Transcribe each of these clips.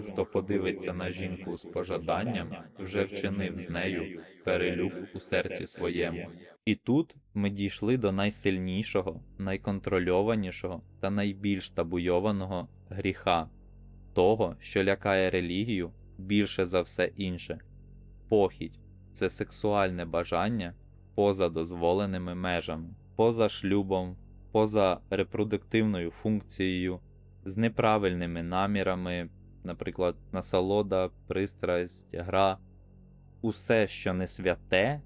Кожен, хто подивиться на жінку з пожаданням, вже вчинив з нею перелюб у серці своєму. І тут ми дійшли до найсильнішого, найконтрольованішого та найбільш табуйованого гріха, того, що лякає релігію більше за все інше. Похідь це сексуальне бажання поза дозволеними межами, поза шлюбом, поза репродуктивною функцією, з неправильними намірами, наприклад, насолода, пристрасть, гра. Усе, що не святе,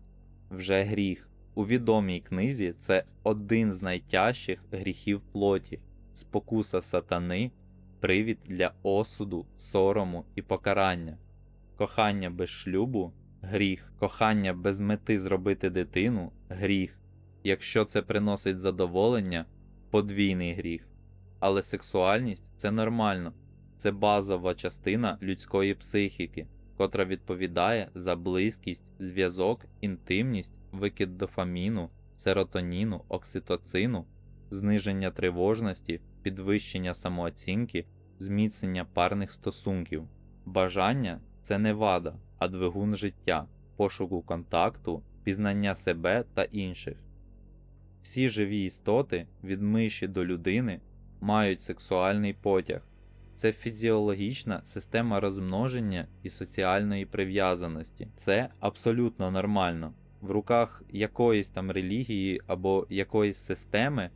вже гріх. У відомій книзі це один з найтяжчих гріхів плоті, спокуса сатани, привід для осуду, сорому і покарання. Кохання без шлюбу гріх, кохання без мети зробити дитину гріх. Якщо це приносить задоволення, подвійний гріх. Але сексуальність це нормально, це базова частина людської психіки, котра відповідає за близькість, зв'язок, інтимність, викид дофаміну, серотоніну, окситоцину, зниження тривожності, підвищення самооцінки, зміцнення парних стосунків. Бажання це не вада, а двигун життя, пошуку контакту, пізнання себе та інших. Всі живі істоти, від миші до людини, мають сексуальний потяг. Це фізіологічна система розмноження і соціальної прив'язаності. Це абсолютно нормально. В руках якоїсь там релігії або якоїсь системи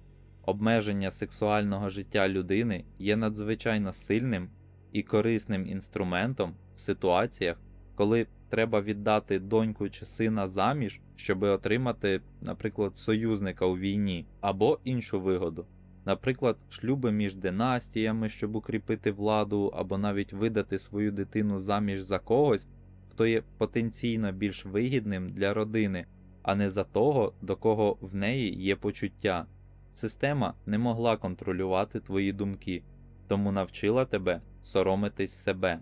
обмеження сексуального життя людини є надзвичайно сильним і корисним інструментом в ситуаціях, коли треба віддати доньку чи сина заміж, щоб отримати, наприклад, союзника у війні або іншу вигоду. Наприклад, шлюби між династіями, щоб укріпити владу, або навіть видати свою дитину заміж за когось, хто є потенційно більш вигідним для родини, а не за того, до кого в неї є почуття. Система не могла контролювати твої думки, тому навчила тебе соромитись себе.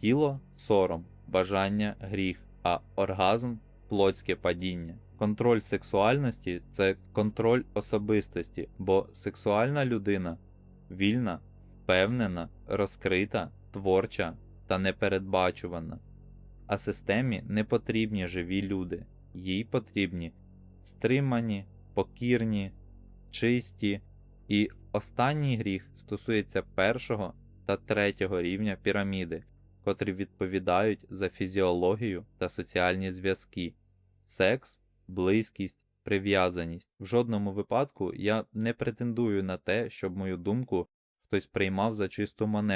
Тіло сором, бажання гріх, а оргазм плотське падіння. Контроль сексуальності це контроль особистості, бо сексуальна людина вільна, впевнена, розкрита, творча та непередбачувана. А системі не потрібні живі люди, їй потрібні стримані, покірні, чисті, і останній гріх стосується першого та третього рівня піраміди, котрі відповідають за фізіологію та соціальні зв'язки. Секс близькість, прив'язаність. В жодному випадку я не претендую на те, щоб мою думку хтось приймав за чисту монету.